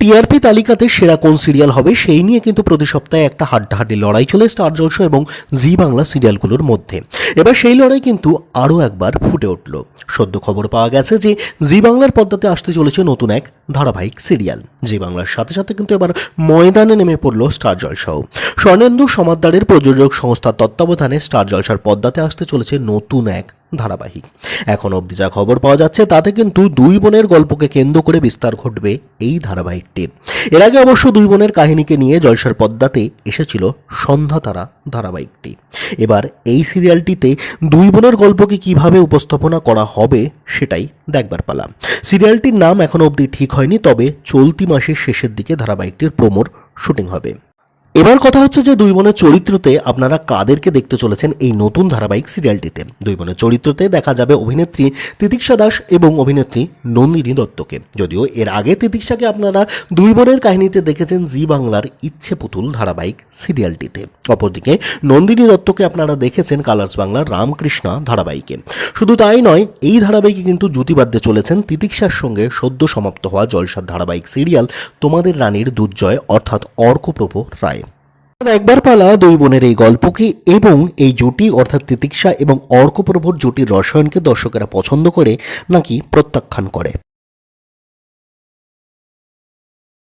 TRP তালিকাতে সেরা কোন serial হবে সেই নিয়ে কিন্তু প্রতি সপ্তাহে একটা হাড্ডাহাড্ডি লড়াই চলে স্টার জলসা এবং জি বাংলা সিরিয়ালগুলোর মধ্যে। এবার সেই লড়াই কিন্তু আরও একবার ফুটে উঠল। সদ্য খবর পাওয়া গেছে যে জি বাংলার পদ্মাতে আসতে চলেছে নতুন এক ধারাবাহিক সিরিয়াল। জি বাংলার সাথে সাথে কিন্তু এবার ময়দানে নেমে পড়ল স্টার জলসাও স্বর্ণেন্দু সমাদ্দারের প্রযোজক সংস্থার তত্ত্বাবধানে স্টার জলসার পদ্মাতে আসতে চলেছে নতুন এক ধারাবাহিক। এখন অবধি যা খবর পাওয়া যাচ্ছে, তাতে কিন্তু দুই বোনের গল্পকে কেন্দ্র করে বিস্তার ঘটবে এই ধারাবাহিকটির এর আগে অবশ্য দুই বোনের কাহিনীকে নিয়ে জলসার পদ্মাতে এসেছিল সন্ধ্যা তারা ধারাবাহিকটি। এবার এই সিরিয়ালটিতে দুই বোনের গল্পকে কীভাবে উপস্থাপনা করা হবে, সেটাই দেখবার পালা। সিরিয়ালটির নাম এখনও অবধি ঠিক হয়নি, তবে চলতি মাসের শেষের দিকে ধারাবাহিকটির প্রোমোর শুটিং হবে। এবার কথা হচ্ছে যে দুই বোনের চরিত্রতে আপনারা কাদেরকে দেখতে চলেছেন এই নতুন ধারাবাহিক সিরিয়ালটিতে? দুই বোনের চরিত্রতে দেখা যাবে অভিনেত্রী তিতিক্ষা দাস এবং অভিনেত্রী নন্দিনী দত্তকে। যদিও এর আগে তিতিক্ষাকে আপনারা দুই বোনের কাহিনীতে দেখেছেন জি বাংলার ইচ্ছে পুতুল ধারাবাহিক সিরিয়ালটিতে। অপরদিকে নন্দিনী দত্তকে আপনারা দেখেছেন কালার্স বাংলার রামকৃষ্ণা ধারাবাহিকে। শুধু তাই নয়, এই ধারাবাহিকে কিন্তু জুতিবাদ্যে চলেছেন তিতিক্ষার সঙ্গে সদ্য সমাপ্ত হওয়া জলসার ধারাবাহিক সিরিয়াল তোমাদের রানীর দুর্জয়, অর্থাৎ অর্কপ্রভ রায়। একবার পালা দুই বোনের এই গল্পকে এবং এই জুটি, অর্থাৎ তিতিক্ষা এবং অর্কপ্রভর জুটির রসায়নকে দর্শকেরা পছন্দ করে নাকি প্রত্যাখ্যান করে।